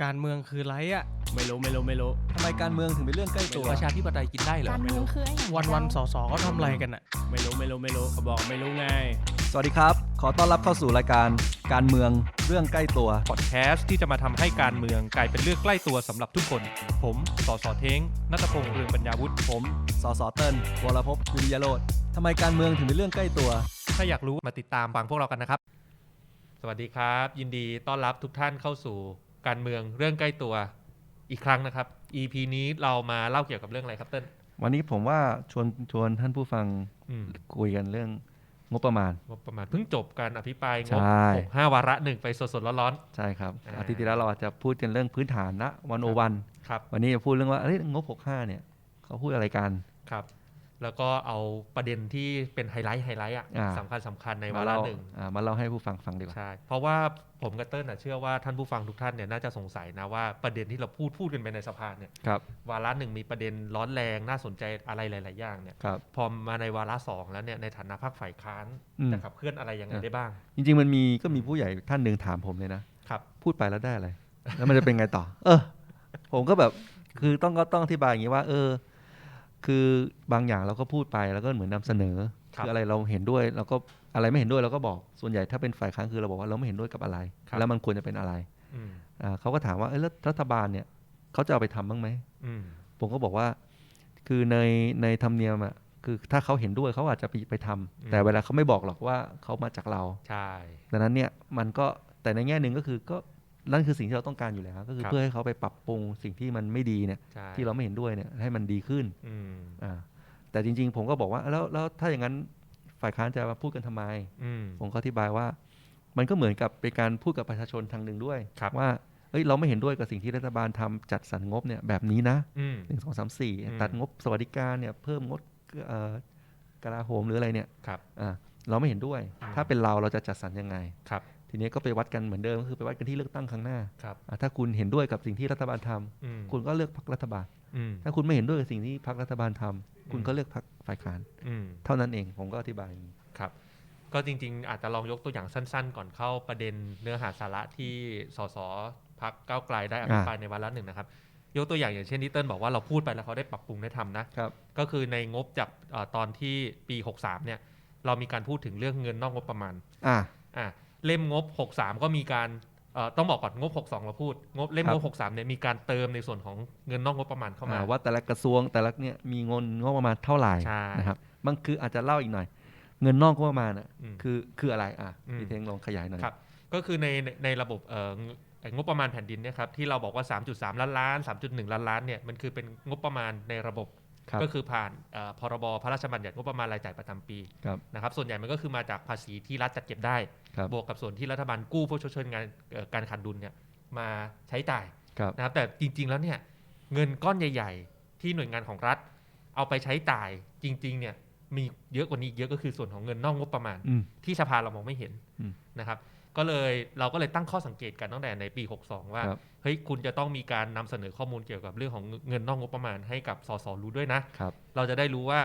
การเมืองคือไรอะไม่รู้ไม่รู้ไม่รู้ทำไมการเมืองถึงเป็นเรื่องใกล้ตัวประชาธิปไตยกินได้เหรอ การเมืองคือไอ้อย่างวันวันๆสอสอเขาทำอะไรกันอะไม่รู้ไม่รู้ไม่รู้เขาบอกไม่รู้ไง สวัสดีครับ ขอต้อนรับเข้าสู่รายการการเมืองเรื่องใกล้ตัว พอดแคสต์ที่จะมาทำให้การเมืองกลายเป็นเรื่องใกล้ตัวสำหรับทุกคน ผมสอสอเท้งนัตพงษ์เรืองปัญญาวุฒิผม สสเติ้ลวรพจน์วิริยโรธทำไมการเมืองถึงเป็นเรื่องใกล้ตัว ถ้าอยากรู้มาติดตามฟังพวกเรากันนะครับ สวัสดีครับ ยินดีต้อนรับทุกท่านเข้าสู่ การเมืองเรื่องใกล้ตัวอีกครั้งนะครับ EP นี้เรามาเล่าเกี่ยวกับเรื่องอะไรครับเติ้ลวันนี้ผมว่าชวนชวนท่านผู้ฟังอืมคุยกันเรื่องงบประมาณงบประมาณเพิ่งจบการอภิปรายงบใช่หกห้าวาระหนึ่งไปสดๆร้อนใช่ครับอ่าอาทิตย์ที่แล้วเราอาจจะพูดกันเรื่องพื้นฐานนะวันโอวันๆครับวันนี้จะพูดเรื่องว่าเอ้ยงบ65เนี่ยเขาพูดอะไรกันครับ แล้วก็เอาประเด็นที่เป็นไฮไลท์ไฮไลท์อะอ่าสำคัญสำคัญในวามาระเล่าหนึ่งอ่ามาเล่าให้ผู้ฟังฟังดีกว่าใช่เพราะว่าผมกับเติ้ลน่ะเชื่อว่าท่านผู้ฟังทุกท่านเนี่ยน่าจะสงสัยนะว่าประเด็นที่เราพูดพูดกันไปในสภาเนี่ยครับวาระหนึ่งมีประเด็นร้อนแรงน่าสนใจอะไรหลาย ๆ อย่างเนี่ยครับพอมาในวาระสองแล้วเนี่ยในฐานะพรรคฝ่ายค้านอืมจะขับเคลื่อนอะไรยังไงอะได้บ้าง จริง ๆ มันมีก็มีผู้ใหญ่ท่านหนึ่งถามผมเลยนะครับพูดไปแล้วได้อะไรแล้วมันจะเป็นไงต่อ เออ ผมก็แบบคือต้องก็ต้องอธิบายอย่างนี้ว่า เออ คือบางอย่างเราก็พูดไปแล้วก็เหมือนนำเสนอครับคืออะไรเราเห็นด้วยเราก็อะไรไม่เห็นด้วยเราก็บอกส่วนใหญ่ถ้าเป็นฝ่ายค้านคือเราบอกว่าเราไม่เห็นด้วยกับอะไรครับแล้วมันควรจะเป็นอะไรอืมอ่าเขาก็ถามว่าเออแล้วรัฐบาลเนี่ยเขาจะเอาไปทำบ้างไหมอืมผมก็บอกว่า คือในในธรรมเนียมอะคือถ้าเขาเห็นด้วยเขาอาจจะไปไปทำแต่เวลาเขาไม่บอกหรอกว่าเขามาจากเราใช่ดังนั้นเนี่ยมันก็แต่ในแง่หนึ่งก็คือก็ นั่นคือสิ่งที่เราต้องการอยู่แล้ว ก็คือครับเพื่อให้เขาไปปรับปรุงสิ่งที่มันไม่ดีเนี่ยใช่ที่เราไม่เห็นด้วยเนี่ยให้มันดีขึ้นอืมอ่าแต่จริง ๆ ผมก็บอกว่าแล้วแล้วถ้าอย่างนั้นฝ่ายค้านจะมาพูดกันทำไมอืมผมก็อธิบายว่า มันก็เหมือนกับเป็นการพูดกับประชาชนทางหนึ่งด้วยครับว่าเอ้ยเราไม่เห็นด้วยกับสิ่งที่รัฐบาลทำจัดสรรงบเนี่ยแบบนี้นะอืมหนึ่งสองสามสี่อืมตัดงบสวัสดิการเนี่ยเพิ่มงบเอ่อกลาโหมหรืออะไรเนี่ยครับอ่าเราไม่เห็นด้วยอืมถ้าเป็นเราเราจะจัดสรรยังไงครับ ทีนี้ก็ไปวัดกันเหมือนเดิมก็คือไปวัดกันที่เลือกตั้งครั้งหน้าครับอะถ้าคุณเห็นด้วยกับสิ่งที่รัฐบาลทำอืมคุณก็เลือกพรรครัฐบาลอืมถ้าคุณไม่เห็นด้วยกับสิ่งที่พรรครัฐบาลทำคุณอืมก็เลือกพรรคฝ่ายค้านอืมเท่านั้นเองผมก็อธิบายอย่างนี้ครับ ก็จริง ๆ อาจจะลองยกตัวอย่างสั้น ๆ ก่อนเข้าประเด็นเนื้อหาสาระที่สสพักก้าวไกลได้อภิปรายในวาระหนึ่งนะครับยกตัวอย่างอย่างเช่นที่เติ้ลบอกว่าเราพูดไปแล้วเขาได้ปรับปรุงได้ทำนะครับก็คือในงบจากเออตอนที่ปี 63เนี่ยเรามีการพูดถึงเรื่องเงินนอกงบประมาณอ่าอะ เล่มงบ 63 ก็มีการเอ่อต้องบอกก่อนงบ 62 เราพูด งบเล่มครังบบ63 เนี่ยมีการเติมในส่วนของเงินนอกงบประมาณเข้ามาอ่าว่าแต่ละกระทรวงแต่ละเนี่ยมีเงินงบประมาณเท่าไหร่ใช่นะครับมันคืออาจจะเล่าอีกหน่อย เงินนอกงบประมาณอะอืมคือคืออะไรอะอืมพี่เทงลองขยายหน่อยครับ ก็คือในในในระบบเอ่อเอ่องบประมาณแผ่นดินเนี่ยครับที่เราบอกว่า 3.3 ล้านล้าน 3.1 ล้านล้านเนี่ยมันคือเป็นงบประมาณในระบบครับ ก็คือผ่านเอ่อพรบพระราชบัญญัติงบประมาณรายจ่ายประจำปีครับนะครับส่วนใหญ่มันก็คือมาจากภาษีที่รัฐจัดเก็บได้ครับบวกกับส่วนที่รัฐบาลกู้เพื่อชดเชยงานเอ่อการขาดดุลเนี่ยมาใช้จ่ายครับนะครับแต่จริง ๆแล้วเนี่ยเงินก้อนใหญ่ ๆ ที่หน่วยงานของรัฐ เอาไปใช้จ่ายจริง ๆเนี่ยมีเยอะกว่านี้อีกเยอะก็คือส่วนของเงินนอกงบประมาณอืมที่สภาเรามองไม่เห็นอืมนะครับ ก็เลยเราก็เลยตั้งข้อสังเกตกันตั้งแต่ในปี 62 ว่าครับเฮ้ยคุณจะต้องมีการนำเสนอข้อมูลเกี่ยวกับเรื่องของเงินนอกงบประมาณให้กับสสรู้ด้วยนะครับเราจะได้รู้ว่า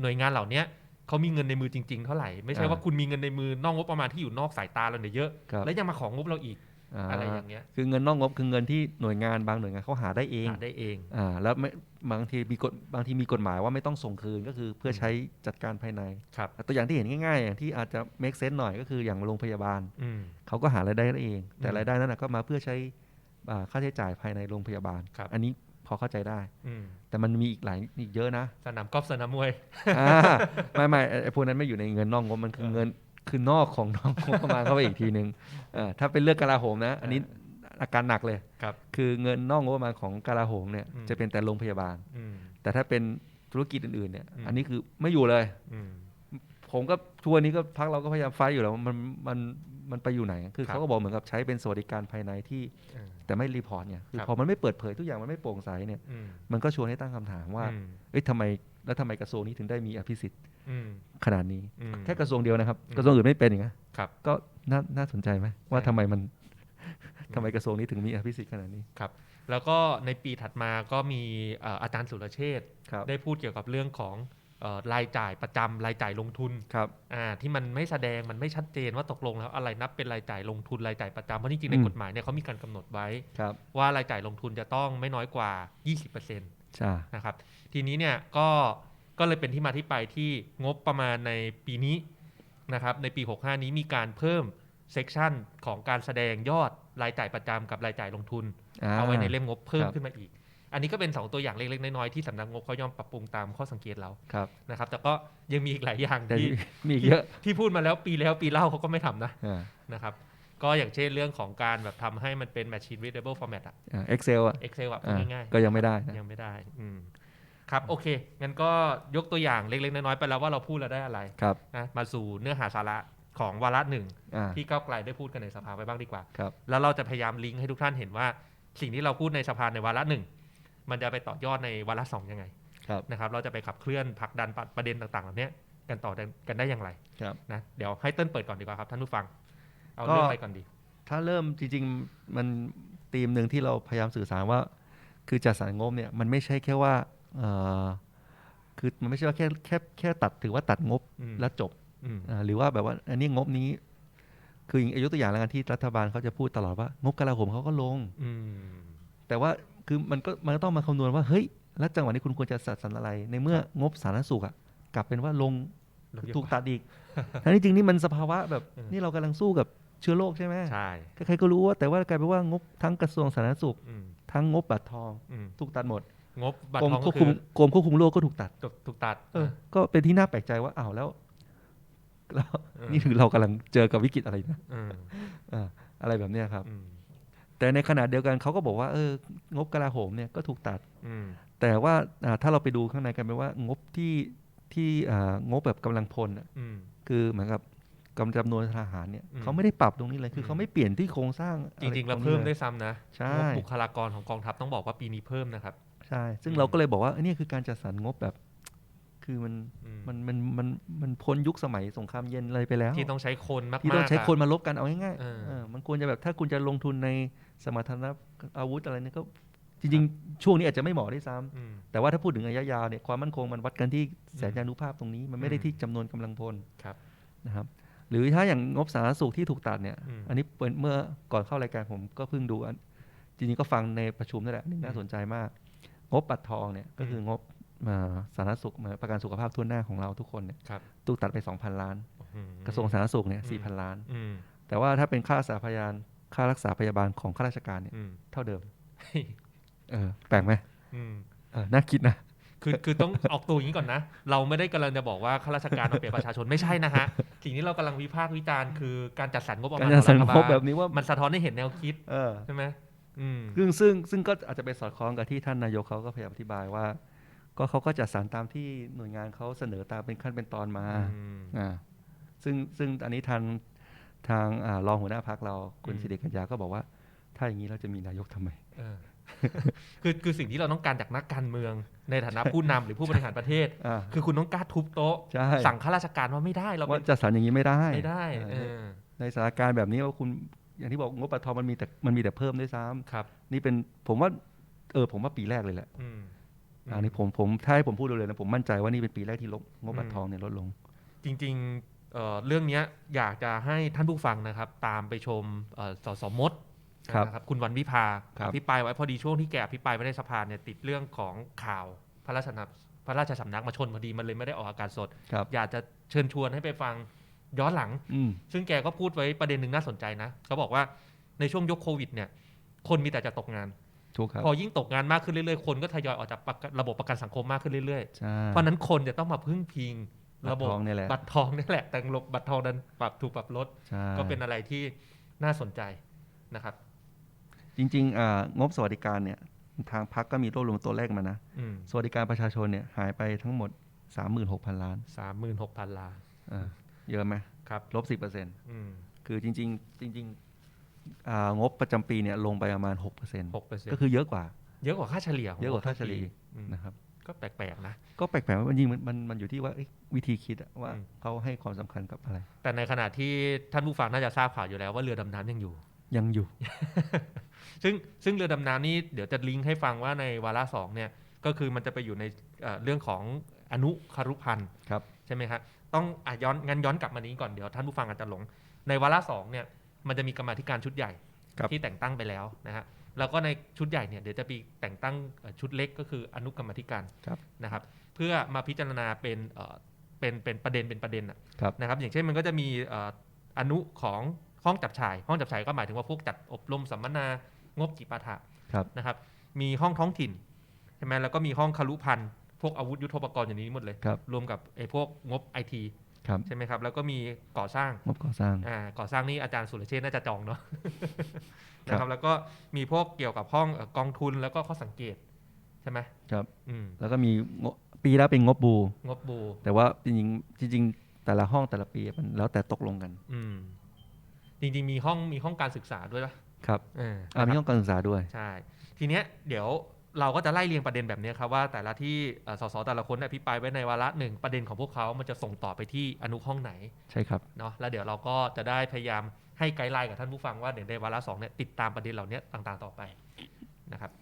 หน่วยงานเหล่าเนี้ยเขามีเงินในมือจริง ๆ เท่าไหร่ ไม่ใช่อ่าว่าคุณมีเงินในมือนอกงบประมาณที่อยู่นอกสายตาเราเนี่ยเยอะครับแล้วยังมาของงบเราอีก อ่าอะไรอย่างเงี้ยคือเงินนอกงบคือเงินที่หน่วยงานบางหน่วยงานเขาหาได้เองหาได้เองอ่าแล้วไม่บางทีมีกฎบางทีมีกฎหมายว่าไม่ต้องส่งคืนก็คือเพื่อใช้จัดการภายในครับตัวอย่างที่เห็นง่ายๆ อย่างที่อาจจะ make sense หน่อยก็คืออย่างโรงพยาบาลอืมเขาก็หารายได้ได้เอง แต่อืมรายได้นั้นนะก็มาเพื่อใช้อ่าค่าใช้จ่ายภายในโรงพยาบาลครับอันนี้พอเข้าใจได้อืมแต่มันมีอีกหลายอีกเยอะนะ สนามกอล์ฟสนามมวยอ่าไม่ไม่ไอ้ไอ้พวกนั้นไม่อยู่ในเงินนอกงบมันคือเงิน คือนอกของนอกงบประมาณเข้าไปอีกทีนึงอ่าถ้าเป็นเรื่องกลาโหมนะ อันนี้อาการหนักเลยครับคือเงินนอกงบประมาณของกลาโหมเนี่ยอืมจะเป็นแต่โรงพยาบาลอืมแต่ถ้าเป็นธุรกิจอื่นๆเนี่ยอืมอันนี้คือไม่อยู่เลยอืมผมก็ทัวร์นี้ก็พักเราก็พยายามไฟท์อยู่แล้วว่ามันมันมันไปอยู่ไหน คือครับเขาก็บอกเหมือนกับใช้เป็นสวัสดิการภายในที่อืมแต่ไม่รีพอร์ตเนี่ยคือครับพอมันไม่เปิดเผยทุกอย่างมันไม่โปร่งใสเนี่ยอืมมันก็ชวนให้ตั้งคำถามว่าอืมเอ้ยทำไมแล้วทำไมกระทรวงนี้ถึงได้มีอภิสิทธิ์อืม ขนาดนี้อืมแค่กระทรวงเดียวนะครับอืมกระทรวงอื่นไม่เป็นอย่างนี้นครับก็น่าน่าสนใจไหมว่าใช่ทำไมมันทำไมกระทรวงนี้ถึงมีอภิสิทธิ์ขนาดนี้ครับ แล้วก็ในปีถัดมาก็มีเอ่ออาจารย์สุรเชษฐ์ครับได้พูดเกี่ยวกับเรื่องของเอ่อรายจ่ายประจำรายจ่ายลงทุนครับอ่าที่มันไม่แสดงมันไม่ชัดเจนว่าตกลงแล้วอะไรนับเป็นรายจ่ายลงทุนรายจ่ายประจำเพราะจริงๆในอืมกฎหมายเนี่ยเขามีการกำหนดไว้ครับว่ารายจ่ายลงทุนจะต้องไม่น้อยกว่า 20%ใช่นะครับทีนี้เนี่ยก็ ก็เลยเป็นที่มาที่ไปที่งบประมาณในปีนี้นะครับในปี 65 นี้มีการเพิ่มเซกชันของการแสดงยอดรายจ่ายประจำกับรายจ่ายลงทุน เอาไว้ในเล่มงบเพิ่มครับขึ้นมาอีก อันนี้ก็เป็น 2 ตัวอย่างเล็กๆน้อยๆที่สำนักงบเขาย่อมปรับปรุงตามข้อสังเกตเราครับนะครับแต่ก็ยังมีอีกหลายอย่างแต่ที่มีอีกเยอะที่พูดมาแล้วปีแล้วปีเล่าเขาก็ไม่ทำนะอ่านะครับก็อย่างเช่นเรื่องของการแบบทำให้มันเป็น machine readable format อะอ่า Excel อะ Excel อะพูอ่าดง่ายๆก็ยังไม่ได้นะยังไม่ได้อืม ครับโอเคงั้นก็ยกตัวอย่างเล็กๆน้อยๆไปแล้วว่าเราพูดแล้วได้อะไรครับ นะมาสู่เนื้อหาสาระของวาระหนึ่งอ่า ที่ก้าวไกลได้พูดกันในสภาไว้บ้างดีกว่า ครับ แล้วเราจะพยายามลิงก์ให้ทุกท่านเห็นว่า สิ่งที่เราพูดในสภาในวาระหนึ่งมันจะไปต่อยอดในวาระสองยังไงครับ นะครับ เราจะไปขับเคลื่อนผลักดันประเด็นต่างๆเหล่านี้กันต่อกันได้อย่างไรครับ นะเดี๋ยวให้เติ้ลเปิดก่อนดีกว่าครับท่านผู้ฟัง เอาก็เรื่องไปก่อนดี ถ้าเริ่มจริงๆ มันธีมหนึ่งที่เราพยายามสื่อสารว่า คือจัดสรรงบเนี่ยมันไม่ใช่แค่ว่าเอ่อ คือมันไม่ใช่ว่าแค่แค่แค่ตัดถือว่าตัดงบอืมแล้วจบอืมอ่าหรือว่าแบบว่าอันนี้งบนี้ คืออย่างยกตัวอย่างแล้วกันที่รัฐบาลเขาจะพูดตลอดว่างบกลาโหมเขาก็ลงอืมแต่ว่าคือมันก็มันก็ต้องมาคำนวณว่าเฮ้ยแล้วจังหวะนี้คุณควรจะจัดสรรอะไร ในเมื่องบสาธารณสุขอะกลับเป็นว่าลงลงเยอะถูกว่าตัดอีกทั้งที่จริงนี่มันสภาวะแบบเออนี่เรากำลังสู้กับเชื้อโรคใช่ไหมใช่ใครๆก็รู้ว่าแต่ว่ากลายเป็นว่างบทั้งกระทรวงสาธารณสุขอืมทั้งงบบัตรทองอืมถูกตัดหมด งบบัตกรรมทองควก็บคืคุมอกรมควบคุมโรคก็ถูกตัด ถูกถูกตัด เออ ก็เป็นที่น่าแปลกใจว่าอ้าวแล้วแล้วเออนี่คือเรากำลังเจอกับวิกฤตอะไรนะอืมอ่าอะไรแบบเนี้ยครับ อืมแต่ในขณะเดียวกันเขาก็บอกว่าเอองบกลาโหมเนี่ยก็ถูกตัด อืมแต่ว่าอ่าถ้าเราไปดูข้างในกันเป็นว่างบที่ที่อ่างบแบบกำลังพลน่ะอืม คือเหมือนกับกำจำนวนทหารเนี่ยอืมเขาไม่ได้ปรับตรงนี้เลยคือมเขาไม่เปลี่ยนที่โครงสร้างจริงๆอะแล้วตนี้เพิ่มลด้วยซ้ำนะใช่ งบบุคลากรของกองทัพต้องบอกว่าปีนี้เพิ่มนะครับ ใช่ ซึ่งอืมเราก็เลยบอกว่าอันนี้คือการจัดสรรงบแบบ คือมันอืมมันมันมันมันพ้นยุคสมัยสงครามเย็นอะไรไปแล้ว ที่ต้องใช้คนมากๆที่ต้องใช้คนอะมาลบกันเอาง่ายเออๆเออมันควรจะแบบถ้าคุณจะลงทุนในสมรรถนะอาวุธอะไรเนี่ยก็จริงๆ ช่วงนี้อาจจะไม่เหมาะด้วยซ้ำอืมแต่ว่าถ้าพูดถึงระยะยาวเนี่ยความมั่นคงมันวัดกันที่แสนอืมยานุภาพตรงนี้ มันไม่ได้อืมที่จำนวนกำลังพลครับนะครับหรือถ้าอย่างงบสาธารณสุขที่ถูกตัดเนี่ยอืมอันนี้เป็นเมื่อก่อนเข้ารายการผมก็เพิ่งดูอันจริงๆก็ฟังในประชุมนั่นแหละนี่น่าอืมสนใจมาก งบปัดทองเนี่ยก็คืองบเอ่อสาธารณสุขมาประกันสุขภาพทั่วหน้าของเราทุกคนเนี่ยครับถูกตัดไป 2,000 ล้านอืมกระทรวงสาธารณสุขเนี่ยอืม4,000ล้านอืมแต่ว่าถ้าเป็นค่ารักษาพยาบาลค่ารักษาพยาบาลของข้าราชการเนี่ยอืมเท่าเดิมเออแปลกไหมอืมเออน่าคิดนะคือคือต้องออกตัวอย่างนี้ก่อนนะ เราไม่ได้กำลังจะบอกว่าข้าราชการเอาเปรียบประชาชนไม่ใช่นะฮะสิ่งที่เรากำลังวิพากษ์วิจารณ์คือการจัดสรรงบประการมาณจัดสรรของงฐบแบบนี้ว่ามันสะท้อนให้เห็นแนวคิดเออใช่ไหมอืม ซึ่งซึ่งซึ่งก็อาจจะไปสอดคล้องกับที่ท่านนายกเขาก็พยายามอธิบายว่า ก็เขาก็จัดสรรตามที่หน่วยงานเขาเสนอตามเป็นขั้นเป็นตอนมาอืมอ่าซึ่งซึ่งอันนี้ทางทางอ่ารองหัวหน้าพักเราคุณอืมสิริกัญญาก็บอกว่า ถ้าอย่างนี้เราจะมีนายกทำไมเออคือคือสิ่งที่เราต้องการจากนักการเมือง ในฐานะผู้นำหรือผู้บริหารประเทศอ่าคือคุณต้องกล้าทุบโต๊ะใช่สั่งข้าราชการว่าไม่ได้ เราว่าเป็นจัดสรรอย่างนี้ไม่ได้ไม่ได้เอเอออในสถานการณ์แบบนี้ว่าคุณ อย่างที่บอกงบประทองมันมีแต่มันมีแต่เพิ่มด้วยซ้ำครับ นี่เป็นผมว่าเออผมว่าปีแรกเลยแหละอืมอันนี้ผมผมถ้าให้ผมพูดเลยๆนะผมมั่นใจว่านี่เป็นปีแรกที่ลดงบประทองเนี่ยลดลง จริงๆเอ่อเรื่องเนี้ยอยากจะให้ท่านผู้ฟังนะครับ ตามไปชมเอ่อสสมดครับนะครับคุณวันวิภาครับอภิปรายไว้พอดีช่วงที่แกอภิปรายไว้ในสภาเนี่ยติดเรื่องของข่าวพระราชนับพระราชสำนักมาชนพอดีมันเลยไม่ได้ออกอากาศสดครับอยากจะเชิญชวนให้ไปฟัง ย้อนหลังอืมซึ่งแกก็พูดไว้ประเด็นหนึ่งน่าสนใจนะเขาบอกว่าในช่วงยกโควิด เนี่ย คนมีแต่จะตกงานถูกครับพอยิ่งตกงานมากขึ้นเรื่อยๆ คนก็ทยอยออกจากประกันระบบประกันสังคมมากขึ้นเรื่อยใช่ๆเพราะฉะนั้นคนจะต้องมาพึ่งพิงบัตระรบบทองเนี่ยแหละบัตรทองนี่แหละ แต่ระบบบัตรทองดันปรับถูกปรับลดใช่ก็เป็นอะไรที่น่าสนใจนะครับ จริงๆอ่างบสวัสดิการเนี่ยทางพักก็มีรวบรวมตัวเลขมานะอืมสวัสดิการประชาชนเนี่ยหายไปทั้งหมด 36,000 ล้านสามหมื่นหกพันล้านอ่า เยอะไหมครับลบ10%เปอร์เซ็นต์อืมคือจริง ๆ จริงๆอ่างบประจำปีเนี่ยลงไปประมาณ6%เปอร์เซ็นต์หกเปอร์เซ็นก็ต์คือเยอะกว่า เยอะกว่าค่าเฉลี่ยขงเยอะกว่าค่าเฉลี่ยอืมนะครับก็แปลกๆนะ ก็แปลกๆว่ามันจริงๆมันมันมันอยู่ที่ว่าเอ๊ะวิธีคิดอะว่าอืมเขาให้ความสำคัญกับอะไร แต่ในขณะที่ท่านผู้ฟังน่าจะทราบข่าวอยู่แล้วว่าเรือดำน้ำยังอยู่ ยังอยู่ ซึ่งซึ่งเรือดำน้ำนี่เดี๋ยวจะลิงก์ให้ฟังว่าในวาระสองเนี่ยก็คือมันจะไปอยู่ในเอ่อเรื่องของอนุคารุพันธ์ครับใช่ไหมครับ ต้องอะย้อนงั้นย้อนกลับมานี้ก่อนเดี๋ยวท่านผู้ฟังอาจจะหลง ในวาระสองเนี่ยมันจะมีกรรมาธิการชุดใหญ่ครับที่แต่งตั้งไปแล้วนะฮะแล้วก็ในชุดใหญ่เนี่ยเดี๋ยวจะมีแต่งตั้งเอ่อชุดเล็กก็คืออนุกรรมาธิการครับ นะครับ เพื่อมาพิจารณาเป็นเอ่อเป็นเป็นประเด็นเป็นประเด็นอะ ครับ นะครับอย่างเช่นมันก็จะมีเอ่ออนุของห้องจับฉาย ห้องจับฉายก็หมายถึงว่าพวกจัดอบรมสัมมนางบจิปาถะครับ นะครับ มีห้องท้องถิ่นใช่ไหมแล้วก็มีห้องคารุพันธ์ พวกอาวุธยุทโธปกรณ์อย่างนี้หมดเลย ครับรวมกับไอ้พวกงบไอทีครับใช่ไหมครับ แล้วก็มีก่อสร้างงบก่อสร้าง อ่าก่อสร้างนี่อาจารย์สุรเชษฐ์น่าจะจองเนาะครับ นะครับ แล้วก็มีพวกเกี่ยวกับห้องเอ่อกองทุนแล้วก็ข้อสังเกตใช่ไหมครับ อืมแล้วก็มีงบปีแล้วเป็นงบบู งบบู แต่ว่าจริงๆจริงๆแต่ละห้องแต่ละปีมันแล้วแต่ตกลงกันอืมจริงๆมีห้องมีห้องการศึกษาด้วยปะครับเอออ่ามีนะครับห้องการศึกษาด้วย ใช่ ทีเนี้ยเดี๋ยว เราก็จะไล่เรียงประเด็นแบบเนี้ยครับว่าแต่ละที่เอ่อสสแต่ละคนอภิปรายไว้ในวาระหนึ่งประเด็นของพวกเขามันจะส่งต่อไปที่อนุห้องไหนใช่ครับเนาะแล้วเดี๋ยวเราก็จะได้พยายามให้ไกด์ไลน์กับท่านผู้ฟังว่าเดี๋ยวในวาระสองเนี่ยติดตามประเด็นเหล่านี้ต่างๆ ต่อไปนะครับ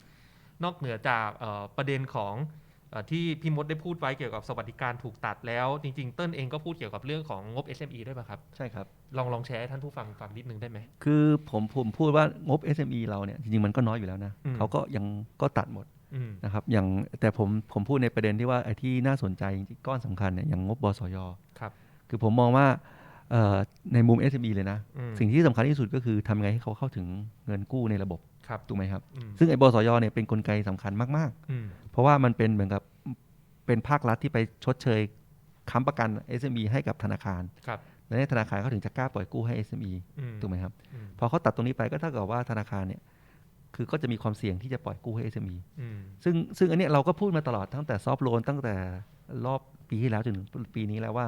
นอกเหนือจากเอ่อประเด็นของเอ่อ ที่พี่มดได้พูดไว้เกี่ยวกับสวัสดิการถูกตัดแล้ว จริงๆ เติ้ลเองก็พูดเกี่ยวกับเรื่องของงบ SME ด้วยป่ะครับ ใช่ครับ ลองลองแชร์ให้ท่านผู้ฟังฟังนิดนึงได้ไหม คือผมผมพูดว่างบ SME เราเนี่ยจริงๆ มันก็น้อยอยู่แล้วนะอืมเขาก็ยังก็ตัดหมดอืมนะครับอย่างแต่ผมผมพูดในประเด็นที่ว่าไอ้ที่น่าสนใจจริงๆก้อนสำคัญเนี่ยอย่างงบบสยครับคือผมมองว่าเอ่อในมุม SME เลยนะอืมสิ่งที่สำคัญที่สุดก็คือทำไงให้เขาเข้าถึงเงินกู้ในระบบครับถูกไหมครับอืมซึ่งไอ้บสยเนี่ยเป็นนกลไกสำคัญมากอืมๆ เพราะว่ามันเป็นเหมือนกับเป็นภาครัฐที่ไปชดเชยค้ำประกัน SME ให้กับธนาคารครับและในธนาคารเขาถึงจะกล้าปล่อยกู้ให้ SME อืมถูกไหมครับอืมพอเขาตัดตรงนี้ไปก็เท่ากับว่าธนาคารเนี่ยคือก็จะมีความเสี่ยงที่จะปล่อยกู้ให้ SME อืมซึ่งซึ่งอันเนี้ยเราก็พูดมาตลอดตั้งแต่ซอฟโลนตั้งแต่รอบปีที่แล้วจนถึงปีนี้แล้วว่า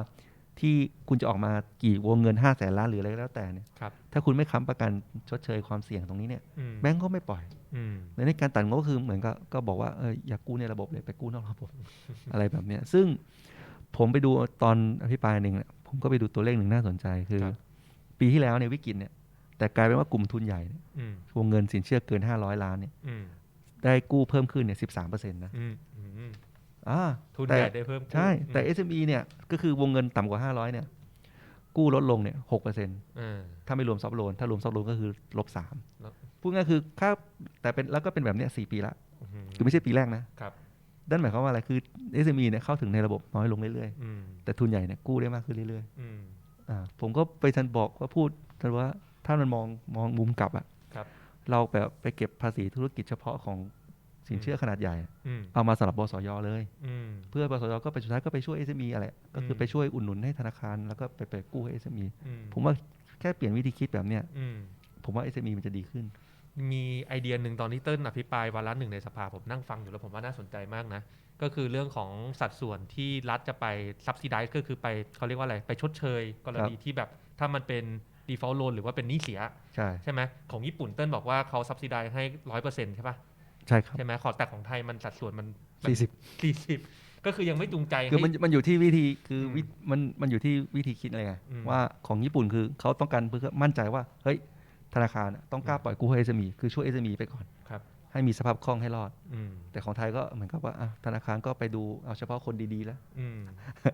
ที่คุณจะออกมากี่วงเงิน5้าแสนล้านหรืออะไรก็แล้วแต่เนี่ยครับถ้าคุณไม่ค้ำประกันชดเชยความเสี่ยงตรงนี้เนี่ยอืมแบงก์ก็ไม่ปล่อยอืมและ ในการตัดงบก็คือเหมือนกับก็บอกว่าเอออย่ากู้ในระบบเลยไปกู้นอกระบบ อะไรแบบเนี้ย ซึ่งผมไปดูตอนอภิปรายหนึ่งเนี่ยผมก็ไปดูตัวเลขหนึ่งน่าสนใจคือครับปีที่แล้วเนี่ยวิกฤตเนี่ย แต่กลายเป็นว่ากลุ่มทุนใหญ่เนี่ยอืมวงเงินสินเชื่อเกิน500ล้านเนี่ยอืมได้กู้เพิ่มขึ้นเนี่ย13เปอร์เซ็นต์นะอืมอืมอ่าทุนแต่ใหญ่ได้เพิ่มขึ้นใช่ แต่อืม SME เนี่ยก็คือวงเงินต่ำกว่า500เนี่ย กู้ลดลงเนี่ย6เปอร์เซ็นต์เออถ้าไม่รวมซอฟโลนถ้ารวมซอฟโลนก็คือลบสามแล้ว พูดง่ายๆคือค่าแต่เป็นแล้วก็เป็นแบบเนี้ยสี่ปีละอื้อหือคือไม่ใช่ปีแรกนะครับนั่นหมายความว่าอะไรคือ SME เนี่ยเข้าถึงในระบบน้อยลงเรื่อยอืมๆแต่ทุนใหญ่เนี่ยกู้ได้มากขึ้นเรื่อยอืมๆอ่าผมก็ไปทันบอกว่าพูดทันว่าถ้ามันมองมองมุมกลับอะครับเราแบบไปเก็บภาษีธุรกิจเฉพาะของสินเชื่อขนาดใหญ่อะอืมเอามาสำหรับบสยเลยอืมเพื่อบสยก็ไปสุดท้ายก็ไปช่วย SME อะไรก็คือมไปช่วยอุดหนุนให้ธนาคารแล้วก็ไปไปกู้ให้ SME อืมผมว่าแค่เปลี่ยนวิธีคิดแบบเนี้ยอืมผมว่า SME มันจะดีขึ้น มีไอเดียหนึ่งตอนที่เติ้ลอภิปรายวาระหนึ่งในสภาผมนั่งฟังอยู่แล้วผมว่าน่าสนใจมากนะ ก็คือเรื่องของสัดส่วนที่รัฐจะไปซับซิได้ก็คือไปเขาเรียกว่าอะไร ไปชดเชย กรณีที่แบบถ้ามันเป็น default loan หรือว่าเป็นหนี้เสีย ใช่ใช่ไหมของญี่ปุ่นเติ้ลบอกว่าเขาซับซิได้ให้ร้อยเปอร์เซ็นต์ใช่ปะใช่ครับใช่ไหมขอแต่ของไทยมันสัดส่วนมันสี่สิบสี่สิบก็คือยังไม่จูงใจคือมันให้มันอยู่ที่วิธีคืออืมวิมันมันอยู่ที่วิธีคิดอะไรไงอืมว่าของญี่ปุ่นคือเขาต้องการเพื่อมั่นใจว่าเฮ้ย ธนาคารอะต้องกล้าปล่อยกู้ให้ SME คือช่วย SME ไปก่อนครับให้มีสภาพคล่องให้รอดอืมแต่ของไทยก็เหมือนกับว่าอะธนาคารก็ไปดูเอาเฉพาะคนดีๆแล้วอืม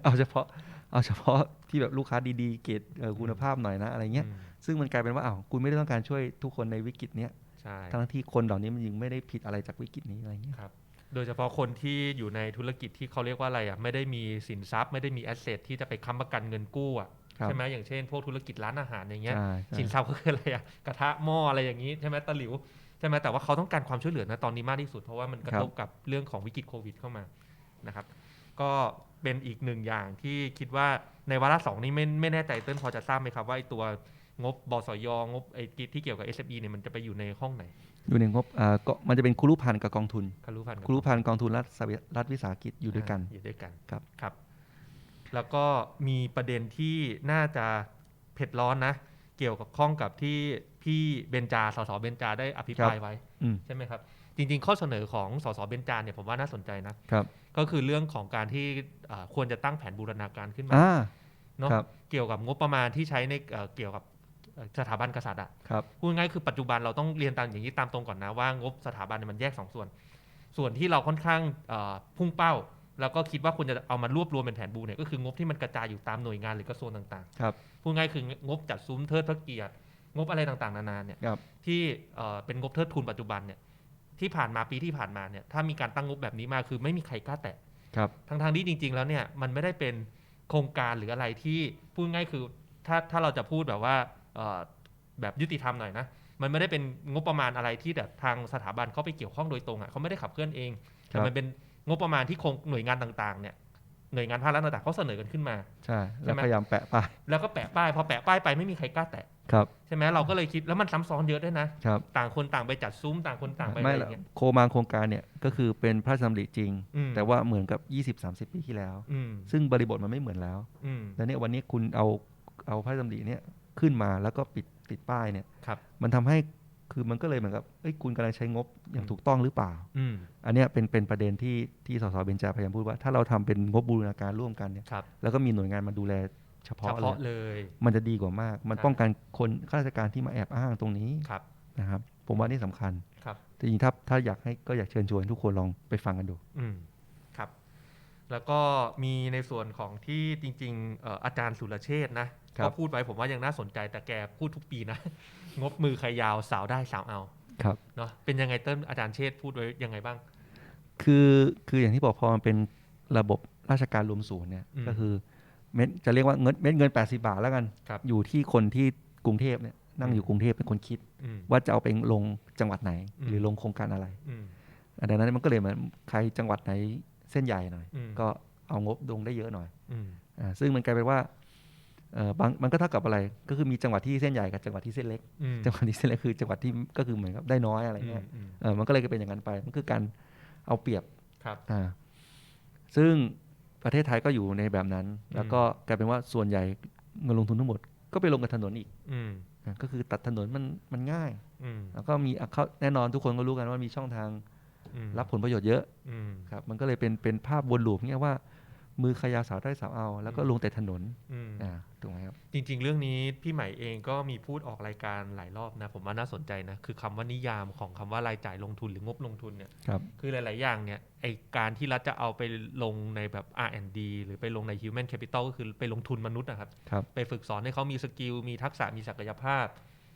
เอาเฉพาะเอาเฉพาะที่แบบลูกค้าดีๆ เกรดเอ่อคุณภาพหน่อยนะอะไรเงี้ยอืมซึ่งมันกลายเป็นว่าอ้าวคุณไม่ได้ต้องการช่วยทุกคนในวิกฤตเนี้ยใช่ทั้งที่คนเหล่านี้มันยังไม่ได้ผิดอะไรจากวิกฤตนี้อะไรเงี้ยครับโดยเฉพาะคนที่อยู่ในธุรกิจที่เขาเรียกว่าอะไรอะไม่ได้มีสินทรัพย์ ไม่ได้มีแอสเซทที่จะไปค้ำประกันเงินกู้อะครับ ใช่ไหมอย่างเช่น พวกธุรกิจร้านอาหารอย่างเงี้ยใช่ใช่สินทรัพย์ก็คืออะไรอะกระทะหม้ออะไรอย่างนี้ใช่ไหมตะหลิวใช่ไหมแต่ว่าเขาต้องการความช่วยเหลือนะตอนนี้มากที่สุด เพราะว่ามันกระทบกับเรื่องของวิกฤตโควิดเข้ามานะครับ ก็เป็นอีกหนึ่งอย่างที่คิดว่าในวาระสองนี้ไม่ไม่แน่ใจเติ้ลพอจะทราบไหมครับว่าไอ้ตัวงบบสยงบไอ้ที่เกี่ยวกับ SME เนี่ยมันจะไปอยู่ในห้องไหน อยู่ในงบอ่าก็มันจะเป็นคุรุพันธ์กับกองทุนคารุพันธ์กับคุรุพันธ์กองทุนรัฐสวิรัฐวิสาหกิจอยู่ด้วยกันาอยู่ด้วยกันครับครับ แล้วก็มีประเด็นที่น่าจะเผ็ดร้อนนะ เกี่ยวกับข้องกับที่พี่เบนจา สสเบนจาได้อภิปรายไว้อืมใช่ไหมครับ จริง ๆ ข้อเสนอของสสเบนจาเนี่ยผมว่าน่าสนใจนะครับก็คือเรื่องของการที่อ่าควรจะตั้งแผนบูรณาการขึ้นมาอ่าเนาะครับเกี่ยวกับงบประมาณที่ใช้ในเอ่อเกี่ยวกับเอ่อสถาบันกษัตริย์อะครับพูดง่ายๆคือปัจจุบันเราต้องเรียนตามอย่างนี้ตามตรงก่อนนะว่างบสถาบันเนี่ยมันแยกสองส่วน ส่วนที่เราค่อนข้างเอ่อพุ่งเป้า แล้วก็คิดว่าควรจะเอามารวบรวมเป็นแผนบูเนี่ยก็คืองบที่มันกระจายอยู่ตามหน่วยงานหรือกระทรวงต่างครับๆพูดง่ายคืองบจัดซุ้มเทิดพระเกียรติงบอะไรต่างๆนานาเนี่ยครับที่เอ่อเป็นงบเทิดทูนปัจจุบันเนี่ยที่ผ่านมาปีที่ผ่านมาเนี่ยถ้ามีการตั้งงบแบบนี้มาคือไม่มีใครกล้าแตะครับทั้งทางๆที่จริง ๆ แล้วเนี่ยมันไม่ได้เป็นโครงการหรืออะไรที่พูดง่ายคือถ้าถ้าเราจะพูดแบบว่าเอ่อแบบยุติธรรมหน่อยนะมันไม่ได้เป็นงบประมาณอะไรที่แบบทางสถาบันเขาไปเกี่ยวข้องโดยตรงอะเขาไม่ได้ขับเคลื่อนเองแต่มันเป็น งบประมาณที่โครงหน่วยงานต่างๆเนี่ยหน่วยงานภาครัฐต่างๆเขาเสนอกันขึ้นมา ใช่ใช่แล้วไหมพยายามแปะป้ายแล้วก็แปะป้ายพอแปะป้ายไปไม่มีใครกล้าแตะครับใช่ไหมเราก็เลยคิดแล้วมันซ้ำซ้อนเยอะด้วยนะครับต่างคนต่างไปจัดซุ้มต่างคนต่างไปอะไม่ไรอหรอกย่างเงี้ยโครงการโครงการเนี่ยก็คือเป็นพระราชดำริจริงอืมแต่ว่าเหมือนกับ 20-30 ปีที่แล้วอืมซึ่งบริบทมันไม่เหมือนแล้วอืมแล้วเนี่ยวันนี้คุณเอาเอาพระราชดำริเนี่ยขึ้นมาแล้วก็ปิดติดป้ายเนี่ยครับมันทำให้ คือมันก็เลยเหมือนกับเอ้ยคุณกำลังใช้งบอย่างถูกต้องหรือเปล่าอืมอันเนี้ยเป็นเป็นประเด็นที่ที่สสเบญจาพยายามพูดว่า ถ้าเราทำเป็นงบบูรณาการร่วมกันเนี่ยครับแล้วก็มีหน่วยงานมาดูแลเฉเฉพาะพาะเลยเลย มันจะดีกว่ามาก มันใช่ป้องกันคนข้าราชการที่มาแอบอ้างตรงนี้ครับนะครับ ผมว่านี่สำคัญครับแต่จริงๆถ้าถ้าอยากให้ก็อยากเชิญชวนทุกคนลองไปฟังกันดูอืมครับ แล้วก็มีในส่วนของที่จริงๆเอ่ออาจารย์สุรเชษฐ์นะครับ ก็พูดไว้ผมว่ายังน่าสนใจแต่แกพูดทุกปีนะ งบมือใครยาวสาวได้สาวเอาครับเนาะเป็นยังไงเติ้ลอาจารย์เชษฐ์พูดไว้ยังไงบ้าง คือคืออย่างที่บอกพอมันเป็นระบบราชการรวมศูนย์เนี่ยอืมก็คือเม็ดจะเรียกว่าเงินเม็ดเงิน 80 บาทแล้วกันครับอยู่ที่คนที่กรุงเทพเนี่ยนั่งอยู่กรุงเทพเป็นคนคิดอืมว่าจะเอาไปลงจังหวัดไหนอืมหรือลงโครงการอะไรอืมอันดังนั้นมันก็เลยเหมือนใครจังหวัดไหนเส้นใหญ่หน่อยอืมก็เอางบลงได้เยอะหน่อยอืมอ่าซึ่งมันกลายเป็นว่าเออ บางมันก็เท่ากับอะไรก็คือมีจังหวัดที่เส้นใหญ่กับจังหวัดที่เส้นเล็กอืมจังหวัดที่เส้นเล็กคือจังหวัดที่ก็คือเหมือนกับได้น้อยอะไรเงี้ยอืมเออมันก็เลยเป็นอย่างนั้นไปมันคือการเอาเปรียบครับอ่าซึ่งประเทศไทยก็อยู่ในแบบนั้น แล้วก็กลายเป็นว่าส่วนใหญ่เงินลงทุนทั้งหมดก็ไปลงกับถนนอีกอืมอะก็คือตัดถนนมันมันง่ายอืมแล้วก็มีอะเขาแน่นอนทุกคนก็รู้กันว่ามีช่องทางอืมรับผลประโยชน์เยอะอืมครับ มันก็เลยเป็นเป็นภาพวนลูปเงี้ยว่า มือขยาวสาวได้สาวเอา แล้วก็อืมลงแต่ถนนอืมอ่าถูกไหมครับ จริง ๆ เรื่องนี้พี่ใหม่เองก็มีพูดออกรายการหลายรอบนะ ผมว่าน่าสนใจนะ คือคำว่านิยามของคำว่ารายจ่ายลงทุนหรืองบลงทุนเนี่ยครับคือหลาย ๆ อย่างเนี่ยไอการที่รัฐจะเอาไปลงในแบบ R&D หรือไปลงใน Human Capital ก็คือไปลงทุนมนุษย์นะครับครับไปฝึกสอนให้เขามีสกิลมีทักษะมีศักยภาพ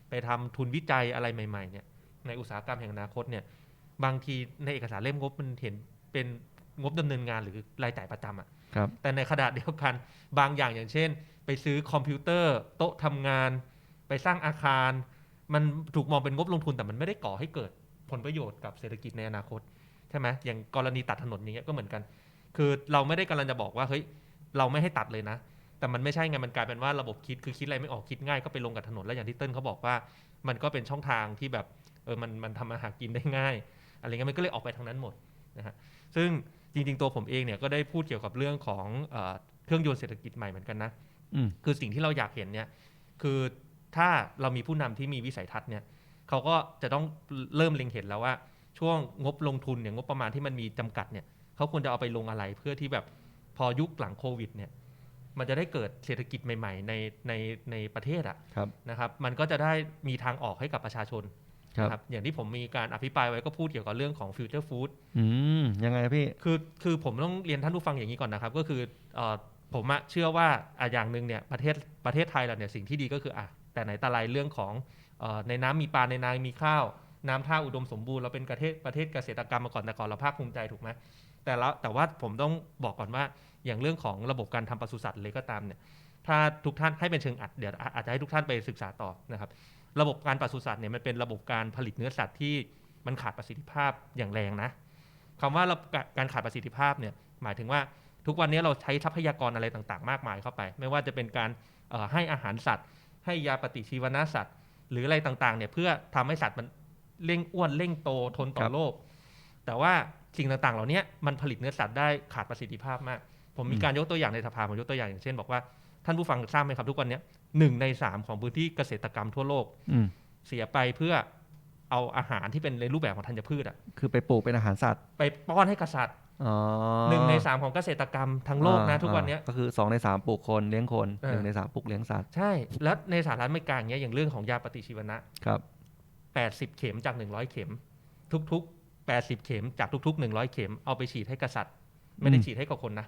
ไปทำทุนวิจัยอะไรใหม่ ๆ เนี่ยในอุตสาหกรรมแห่งอนาคตเนี่ยบางทีในเอกสารเล่มงบมันเห็นเป็น งบดำเนินงานหรือรายจ่ายประจำอะครับแต่ในขณะเดียวกันบางอย่างอย่างเช่น ไปซื้อคอมพิวเตอร์ โต๊ะทำงาน ไปสร้างอาคาร มันถูกมองเป็นงบลงทุนแต่มันไม่ได้ก่อให้เกิดผลประโยชน์กับเศรษฐกิจในอนาคตใช่ไหมอย่างกรณีตัดถนนอย่างเงี้ยก็เหมือนกัน คือเราไม่ได้กำลังจะบอกว่าเฮ้ยเราไม่ให้ตัดเลยนะ แต่มันไม่ใช่ไงมันกลายเป็นว่าระบบคิดคือคิดอะไรไม่ออกคิดง่ายก็ไปลงกับถนนแล้วอย่างที่เติ้ลเขาบอกว่า มันก็เป็นช่องทางที่แบบเออมันมันทำมาหากินได้ง่ายอะไรเงี้ยมันก็เลยออกไปทางนั้นหมดนะฮะซึ่ง จริง ๆ ตัวผมเองเนี่ยก็ได้พูดเกี่ยวกับเรื่องของเอ่อเครื่องยนต์เศรษฐกิจใหม่เหมือนกันนะอืมคือสิ่งที่เราอยากเห็นเนี่ยคือถ้าเรามีผู้นำที่มีวิสัยทัศน์เนี่ยเขาก็จะต้องเริ่มเล็งเห็นแล้วว่า ช่วงงบลงทุนเนี่ยงบประมาณที่มันมีจำกัดเนี่ยเขาควรจะเอาไปลงอะไรเพื่อที่แบบพอยุคหลังโควิดเนี่ยมันจะได้เกิดเศรษฐกิจใหม่ ๆ ในในในประเทศอะครับนะครับ มันก็จะได้มีทางออกให้กับประชาชน ครับนะครับ อย่างที่ผมมีการอภิปรายไว้ก็พูดเกี่ยวกับเรื่องของฟิวเจอร์ฟู้ดอืมยังไงพี่ คือคือผมต้องเรียนท่านผู้ฟังอย่างนี้ก่อนนะครับ ก็คือเออผมอะเชื่อว่าอะอย่างหนึ่งเนี่ยประเทศประเทศไทยเราเนี่ยสิ่งที่ดีก็คืออะแต่ไหนแต่ไรเรื่องของเออในน้ำมีปลาในนามีข้าว น้ำท่าอุดมสมบูรณ์เราเป็นประเทศประเทศเกษตรกรรมมาก่อนแต่ก่อนเราภาคภูมิใจถูกไหมแต่แล้วแต่ว่าผมต้องบอกก่อนว่าอย่างเรื่องของระบบการทำปศุสัตว์เลยก็ตามเนี่ยถ้าทุกท่านให้เป็นเชิงอัดเดี๋ยวอาอาจจะให้ทุกท่านไปศึกษาต่อนะครับ ระบบการปศุสัตว์เนี่ยมันเป็นระบบการผลิตเนื้อสัตว์ที่มันขาดประสิทธิภาพอย่างแรงนะคำว่าระการขาดประสิทธิภาพเนี่ยหมายถึงว่าทุกวันนี้เราใช้ทรัพยากรอะไรต่างๆ มากมายเข้าไป ไม่ว่าจะเป็นการเอ่อให้อาหารสัตว์ ให้ยาปฏิชีวนะสัตว์ หรืออะไรต่างๆเนี่ยเพื่อทำให้สัตว์มันเร่งอ้วนเร่งโตทนต่คอรับโรคแต่ว่าสิ่งต่างๆ เหล่านี้มันผลิตเนื้อสัตว์ได้ขาดประสิทธิภาพมาก ผมมีการยกตัวอย่างในสภาผมยกตัวอย่างอย่างเช่น บอกว่าท่านผู้ฟังทราบไหมครับทุกวันนี้ หนึ่งในสามของพื้นที่เกษตรกรรมทั่วโลกอืมเสียไปเพื่อเอาอาหารที่เป็นในรูปแบบของธัญพืชอะคือไปปลูกเป็นอาหารสัตว์ ไปป้อนให้กษัตริย์อ๋อหนึ่งในสามของเกษตรกรรมทั้งโลกนะอ่าทุกวันเนี้ยอ่าก็คือสองในสามปลูกคนเลี้ยงคนเออหนึ่งในสามปลูกเลี้ยงสัตว์ใช่ แล้วในสหรัฐอเมริกาอย่างเงี้ยอย่างเรื่องของยาปฏิชีวนะครับ80เข็มจาก100เข็ม ทุกๆ80เข็มจากทุกๆ100เข็มเอาไปฉีดให้กษัตริย์ ไม่ได้อืมฉีดให้กับคนนะ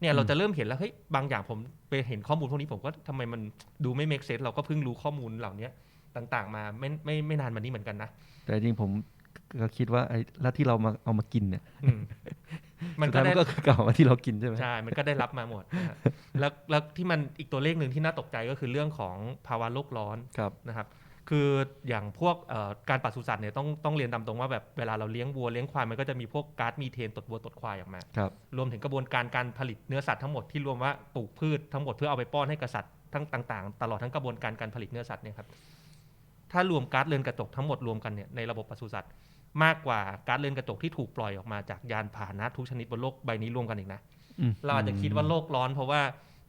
เนี่ยเราจะเริ่มเห็นแล้วเฮ้ยบางอย่างผมไปเห็นข้อมูลพวกนี้ผมก็ทำไมมันดูไม่ make sense เราก็เพิ่งรู้ข้อมูลเหล่านี้ต่างๆ มาไม่ไม่ไม่นานมานี้เหมือนกันนะ แต่จริงๆผมก็คิดว่าไอ้แล้วที่เรามาเอามากินเนี่ยอืมมันสุดก็ท้ายได้มันก็คือกลับมาที่เรากินใช่ไหมใช่ มันก็ได้รับมาหมดนะฮะแล้วแล้วที่มันอีกตัวเลขหนึ่งที่น่าตกใจก็คือเรื่องของภาวะโลกร้อนครับนะครับ คืออย่างพวกเอ่อการปศุสัตว์เนี่ยต้องต้องเรียนตามตรงว่าแบบเวลาเราเลี้ยงวัวเลี้ยงควายมันก็จะมีพวกก๊าซมีเทนตดวัวตดควายออกมาครับรวมถึงกระบวนการการผลิตเนื้อสัตว์ทั้งหมดที่รวมว่าปลูกพืชทั้งหมดเพื่อเอาไปป้อนให้กับสัตว์ทั้งต่าง ๆ ตลอดทั้งกระบวนการการผลิตเนื้อสัตว์เนี่ยครับถ้ารวมก๊าซเรือนกระจกทั้งหมดรวมกันเนี่ยในระบบปศุสัตว์มากกว่าก๊าซเรือนกระจกที่ถูกปล่อยออกมาจากยานพาหนะทุกชนิดบนโลกใบนี้รวมกันอีกนะอืมเราอาจจะคิดว่าโลกร้อนเพราะว่า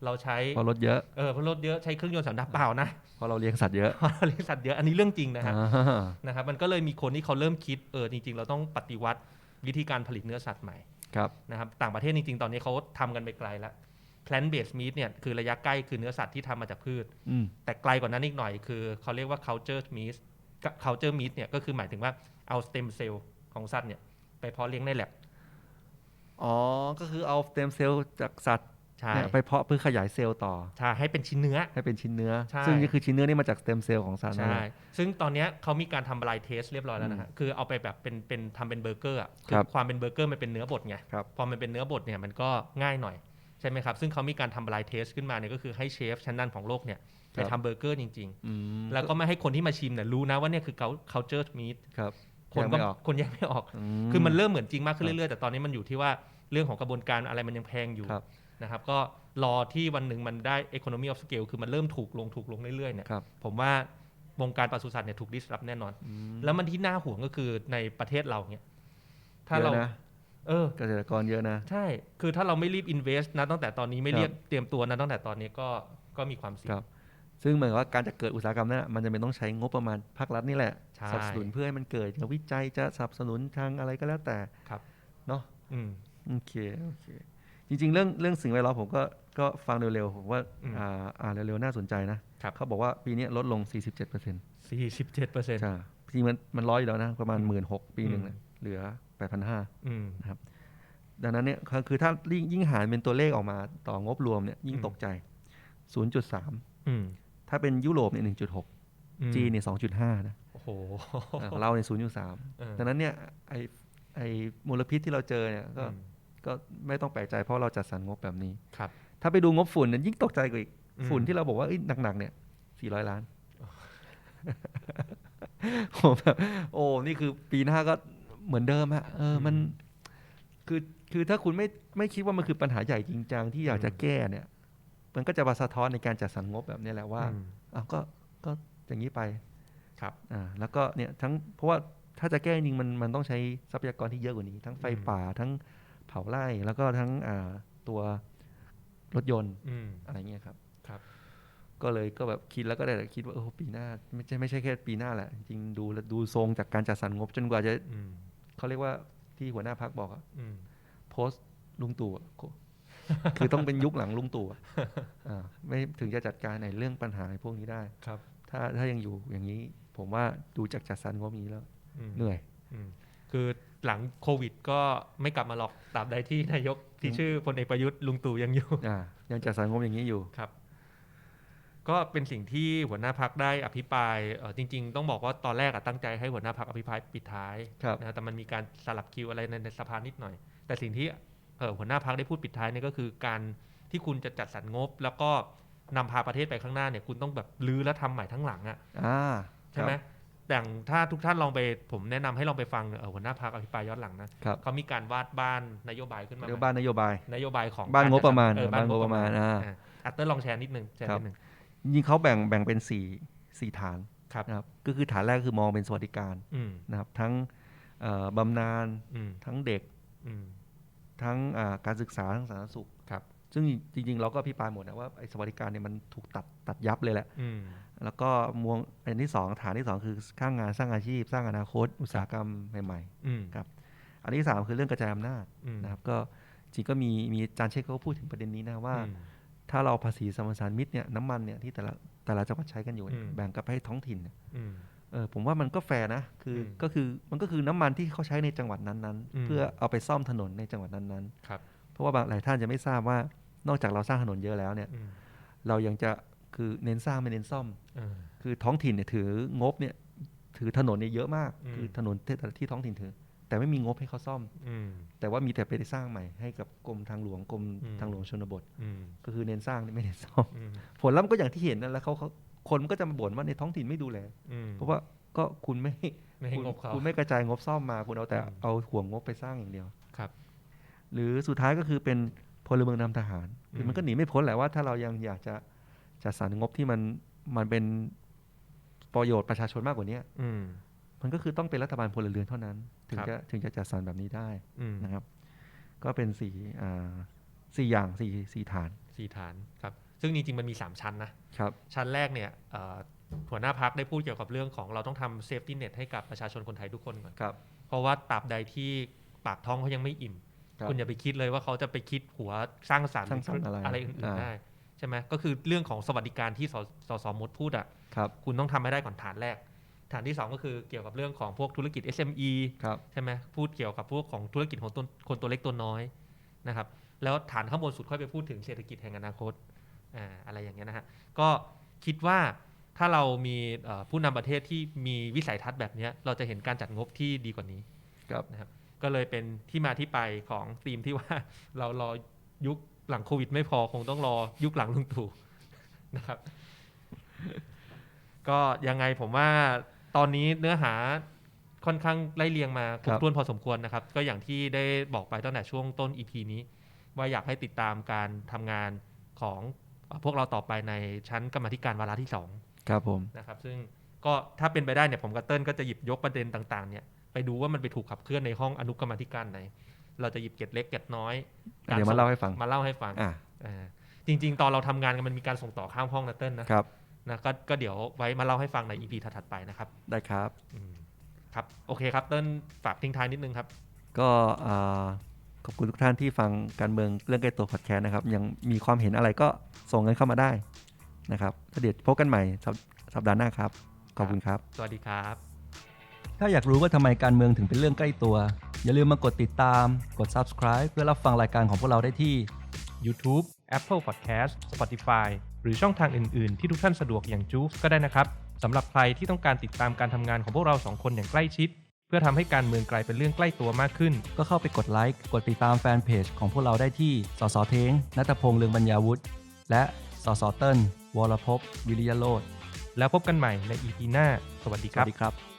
เราใช้เพราะรถเยอะเออเพราะรถเยอะใช้เครื่องยนต์สันดาปเปล่านะเพราะเราเลี้ยงสัตว์เยอะเพราะเราเลี้ยงสัตว์เยอะอันนี้เรื่องจริงนะครับอ่านะครับ มันก็เลยมีคนที่เขาเริ่มคิดเออจริง ๆ เราต้องปฏิวัติวิธีการผลิตเนื้อสัตว์ใหม่ครับนะครับต่างประเทศจริง ๆ ตอนนี้เขาทำกันไปไกลแล้ว plant based meat เนี่ยคือระยะใกล้คือเนื้อสัตว์ที่ทำมาจากพืชอืมแต่ไกลกว่านั้นอีกหน่อยคือเขาเรียกว่า culture meat culture meat เนี่ยก็คือหมายถึงว่าเอา stem cell ของสัตว์เนี่ยไปเพาะเลี้ยงในแลบอ๋อ ก็คือเอาสเต็มเซลล์จากสัตว์ ใช่เนี่ยไปเพาะเพื่อขยายเซลล์ต่อใช่ให้เป็นชิ้นเนื้อให้เป็นชิ้นเนื้อใช่ซึ่งนี่คือชิ้นเนื้อนี่มาจากสเต็มเซลล์ของสัตว์นั่นใช่แหละซึ่งตอนเนี้ยเขามีการทำบลายเทสเรียบร้อยแล้วนะฮะคือเอาไปแบบเป็นเป็นทำเป็นเบอร์เกอร์อะครับความเป็นเบอร์เกอร์มันเป็นเนื้อบดไงครับพอมันเป็นเนื้อบดเนี่ยมันก็ง่ายหน่อยใช่ไหมครับซึ่งเขามีการทำบลายเทสขึ้นมาเนี่ยก็คือให้เชฟชั้นนำของโลกเนี่ยไปครับทำเบอร์เกอร์จริงอืมๆแล้วก็ไม่ให้คนที่มาชิมเนี่ยรู้นะว่าเนี่ยคือ culture meat ครับคนแยกก็ไม่ออกคนแยกไม่ออกอืคือมันเริ่มเหมือนจริงมากขึ้นครับเรื่อยๆ แต่ตอนนี้มันอยู่ที่ว่าเรื่องของกระบวนการอะไรมันยังแพงอยู่ครับ นะครับก็รอที่วันหนึ่งมันได้ economy of scale คือมันเริ่มถูกลงถูกลงเรื่อยๆเนี่ยครับ ผมว่าวงการปศุสัตว์เนี่ยถูก disrupt แน่นอน อืมแล้วมันที่น่าห่วงก็คือในประเทศเราเนี่ยถ้าเยเราอะนะเออ เกษตรกรเยอะนะ ใช่ คือถ้าเราไม่รีบ invest นะตั้งแต่ตอนนี้ไม่ครับเรียกเตรียมตัวนะตั้งแต่ตอนนี้ก็ก็มีความเสี่ยครังบซึ่งเหมือนว่าการจะเกิดอุตสาหกรรมนั้นนะมันจะเป็นต้องใช้งบประมาณภาครัฐนี่แหละใช่สนับสนุนเพื่อให้มันเกิดจะวิจัยจะสนับสนุนทางอะไรก็แล้วแต่ครับ เนาะอืม โอเคโอเค จริง ๆ เรื่องเรื่องสิ่งแวดล้อมผมก็ก็ฟังเร็วๆ ผมว่าอืม อ่าอ่านเร็วๆ น่าสนใจนะ ครับ เขาบอกว่าปีนี้ลดลง 47%เปอร์เซ็นต์สี่สิบเจ็ดเปอร์เซ็นต์ ใช่จริงๆมันมันร้อยอยู่แล้วนะ ประมาณ 1 6ื่นปีหนึ่งอืมนะเหลือ 8,500อืมดังนั้นเนี่ยคือคือถ้ายิ่งยิ่งหารเป็นตัวเลขออกมาต่องบรวมเนี่ยยิ่งอืม ตกใจ 0.3อืมถ้าเป็นยุโรปเนี่ย1.6อืมจีนเนี่ย2.5 นะโอ้โหอ่าของเราเนี่ยเออ0.3 ดังนั้นเนี่ยไอไอมลพิษที่เราเจอเนี่ยก็อืม ก็ไม่ต้องแปลกใจเพราะเราจัดสรรงบแบบนี้ครับ ถ้าไปดูงบฝุ่นเนี่ยยิ่งตกใจกว่าอีกอืมฝุ่นที่เราบอกว่าเอ้ยหนักๆเนี่ย400ล้านผมแบบโอ้นี่คือปีหน้าก็เหมือนเดิมฮะเออมันคือคือถ้าคุณไม่ไม่คิดว่ามันคือปัญหาใหญ่จริงจังที่อยากจะแก้เนี่ย มันก็จะมาสะท้อนในการจัดสรรงบแบบนี้แหละว่าอืมอ้าวก็ก็อย่างนี้ไปครับอ่าแล้วก็เนี่ยทั้งเพราะว่าถ้าจะแก้จริงๆมันมันต้องใช้ทรัพยากรที่เยอะกว่านี้ ทั้งไฟอืมป่าทั้ง เผาไร่แล้วก็ทั้งอ่าตัวรถยนต์อืมอะไรเงี้ยครับครับ ก็เลยก็แบบคิดแล้วก็ได้แต่คิดว่าโอ้ปีหน้า ไม่ใช่ไม่ใช่แค่ปีหน้าแหละจริงๆดูแล้วดูทรงจากการจัดสรรงบจนกว่าจะอืมเขาเรียกว่าที่หัวหน้าพักบอกอะอืมโพสต์ลุงตู่อะโคคือต้องเป็นยุคหลังลุงตู่อะอ่าไม่ถึงจะจัดการในเรื่องปัญหาพวกนี้ได้ครับ ถ้าถ้ายังอยู่อย่างนี้ ผมว่าดูจากจัดสรรงบนี้แล้วอืมเหนื่อยอืมคือ หลังโควิด ก็ไม่กลับมาหรอกตราบใดที่นายกที่ชื่อพลเอกประยุทธ์ลุงตู่ยังอยู่อ่ายังจัดสรรงบอย่างนี้อยู่ครับ ก็เป็นสิ่งที่หัวหน้าพักได้อภิปรายเออจริง ๆ ต้องบอกว่าตอนแรกอะตั้งใจให้หัวหน้าพักอภิปรายปิดท้ายครับนะแต่มันมีการสลับคิวอะไรในในสภานิดหน่อย แต่สิ่งที่เออหัวหน้าพักได้พูดปิดท้ายเนี่ยก็คือการที่คุณจะจัดสรรงบ แล้วก็นำพาประเทศไปข้างหน้าเนี่ยคุณต้องแบบรื้อและทำใหม่ทั้งหลังอะอ่าใช่ไหม แต่างถ้าทุกท่านลองไปผมแนะนำให้ลองไปฟังเอ่อหัวหน้าพักอภิปรายย้อนหลังนะครับเขามีการวาดบ้านนโยบายขึ้นมาเดี๋ยวใหม่บ้านนโยบาย นโยบายของบ้านงบประมาณเออบ้านงบประมาณอ่าอ่าอัตเตอร์ลองแชร์นิดนึงแชร์ครับนิดนึงจริงๆเขาแบ่งแบ่งเป็นสี่สี่ฐานครับนะครับก็คือฐานแรกคือมองเป็นสวัสดิการอืมนะครับ ทั้งเอ่อบำนาญอืมทั้งเด็กอืมทั้งอ่าการศึกษาทั้งสาธารณสุขครับ ซึ่งจริง ๆ เราก็พิปรายหมดนะว่าไอ้สวัสดิการเนี่ยมันถูกตัดตัดยับเลยแหละอืม แล้วก็มวงอันที่สองฐานที่สองคือสร้างงานสร้างอาชีพ สร้างอนาคต อุตสาหกรรมใหม่อืมๆอันที่สามคือเรื่องกระจายอำนาจอืมนะครับก็จริงก็มีมีอาจารย์เชษเขาก็พูดถึงประเด็นนี้นะว่าอืมถ้าเราภาษีสมรสานมิตรเนี่ยน้ำมันเนี่ยที่แต่ละแต่ละจังหวัดใช้กันอยู่เนี่ยอืมแบ่งกลับให้ท้องถิ่นเนี่ยอืมเออผมว่ามันก็แฟร์นะคืออมก็คือมันก็คือน้ำมันที่เขาใช้ในจังหวัดนั้นอืมๆเพื่อเอาไปซ่อมถนนในจังหวัดนั้นครับๆเพราะว่าบางหลายท่านจะไม่ทราบว่านอกจากเราสร้างถนนเยอะแล้วเนี่ยอืมเรายังจะ คือเน้นสร้างไม่เน้นซ่อมเออคือท้องถิ่นเนี่ยถืองบเนี่ยถือถนนเนี่ยเยอะมากอืมคือถนนที่ที่ท้องถิ่นถือ แต่ไม่มีงบให้เขาซ่อมอืมแต่ว่ามีแต่ไปสร้างใหม่ให้กับกรมทางหลวงกรมอืมทางหลวงชนบทอืมก็คือเน้นสร้างไม่เน้นซ่อมอืมผลลัพธ์มันก็อย่างที่เห็นนั่นแหล้วเขาเขาคนมันก็จะมาบ่นว่าในท้องถิ่นไม่ดูแลอืมเพราะว่าก็คุณไม่ไม่ให้คุณงบเขาคุณไม่กระจายงบซ่อมมาคุณเอาแต่อืมเอาห่วงงบไปสร้างอย่างเดียวครับ หรือสุดท้ายก็คือเป็นพลเมืองนำทหารคือมันก็หนีไม่พ้นแหละว่าถ้าเรายังอยากจะ จัดสรรงบที่มันมันเป็นประโยชน์ประชาชนมากกว่านี้อืมมันก็คือต้องเป็นรัฐบาลพลเรือนเท่านั้น ถึงครับจะถึงจะจัดสรรแบบนี้ได้อืมนะครับ ก็เป็นสี่อ่าสี่อย่างสี่สี่ฐานสี่ฐานครับ ซึ่งจริงๆมันมี 3 ชั้นนะครับชั้นแรกเนี่ยเอ่อหัวหน้าพักได้พูดเกี่ยวกับเรื่องของเราต้องทำเซฟตี้เน็ตให้กับประชาชนคนไทยทุกคนก่อนครับเพราะว่าตราบใดที่ปากท้องเขายังไม่อิ่มครับคุณอย่าไปคิดเลยว่าเขาจะไปคิดหัวสร้างสรรค์สร้างสรรค์อะไรอะไรอื่นอ่าๆได้ ใช่ไหมก็คือเรื่องของสวัสดิการที่สสสมดพูดอะครับคุณต้องทำให้ได้ก่อนฐานแรก ฐานที่ 2 ก็คือเกี่ยวกับเรื่องของพวกธุรกิจ SME ครับใช่ไหมพูดเกี่ยวกับพวกของธุรกิจของตัวคนตัวเล็กตัวน้อยนะครับแล้วฐานข้างบนสุดค่อยไปพูดถึงเศรษฐกิจแห่งอนาคตอ่าอะไรอย่างเงี้ยนะฮะก็คิดว่าถ้าเรามีเอ่อผู้นำประเทศที่มีวิสัยทัศน์แบบเนี้ยเราจะเห็นการจัดงบที่ดีกว่านี้ครับนะครับก็เลยเป็นที่มาที่ไปของธีมที่ว่าเรารอยุค หลังโควิดไม่พอคงต้องรอยุคหลังลุงตู่นะครับ ก็ยังไงผมว่าตอนนี้เนื้อหาค่อนข้างไล่เรียงมาครบถ้วนพอสมควรนะครับ ก็อย่างที่ได้บอกไปตั้งแต่ช่วงต้น EP นี้ ว่าอยากให้ติดตามการทำงานของเอ่อพวกเราต่อไปในชั้นกรรมาธิการวาระที่สองครับผมนะครับ ซึ่งก็ถ้าเป็นไปได้เนี่ยผมกับเติ้ลก็จะหยิบยกประเด็นต่างๆเนี่ยไปดูว่ามันไปถูกขับเคลื่อนในห้องอนุกรรมาธิการไหน เราจะหยิบเกร็ดเล็กเกร็ดน้อยเดี๋ยวมาเล่าให้ฟังมาเล่าให้ฟังอ่าอ่าจริง ๆ ตอนเราทำงานกันมันมีการส่งต่อข้ามห้องนะเติ้ลนะครับนะก็ก็เดี๋ยวไว้มาเล่าให้ฟังใน EP ถัดๆไปนะครับ ได้ครับอืมครับโอเคครับเติ้ลฝากทิ้งท้ายนิดนึงครับ ก็อ่าขอบคุณทุกท่านที่ฟังการเมืองเรื่องใกล้ตัวพอดแคสต์นะครับ ยังมีความเห็นอะไรก็ส่งกันเข้ามาได้นะครับแล้วเดี๋ยวพบกันใหม่สัปสัปดาห์หน้าครับ ขอบคุณครับ สวัสดีครับ ถ้าอยากรู้ว่าทำไมการเมืองถึงเป็นเรื่องใกล้ตัว อย่าลืมมากดติดตาม กด subscribe เพื่อรับฟังรายการของพวกเราได้ที่ YouTube Apple Podcast Spotify หรือช่องทางอื่น ๆ ที่ทุกท่านสะดวกอย่างจูฟก็ได้นะครับสำหรับใครที่ต้องการติดตามการทำงานของพวกเราสองคนอย่างใกล้ชิด เพื่อทำให้การเมืองกลายเป็นเรื่องใกล้ตัวมากขึ้น ก็เข้าไปกดไลค์กดติดตามแฟนเพจของพวกเราได้ที่สสเทงนัตพงษ์เลืองบรรยาวุฒิและสสเติ้ลวรภพวิริยโรธแล้วพบกันใหม่ใน EP หน้า สวัสดีสครัวับ สดีครับ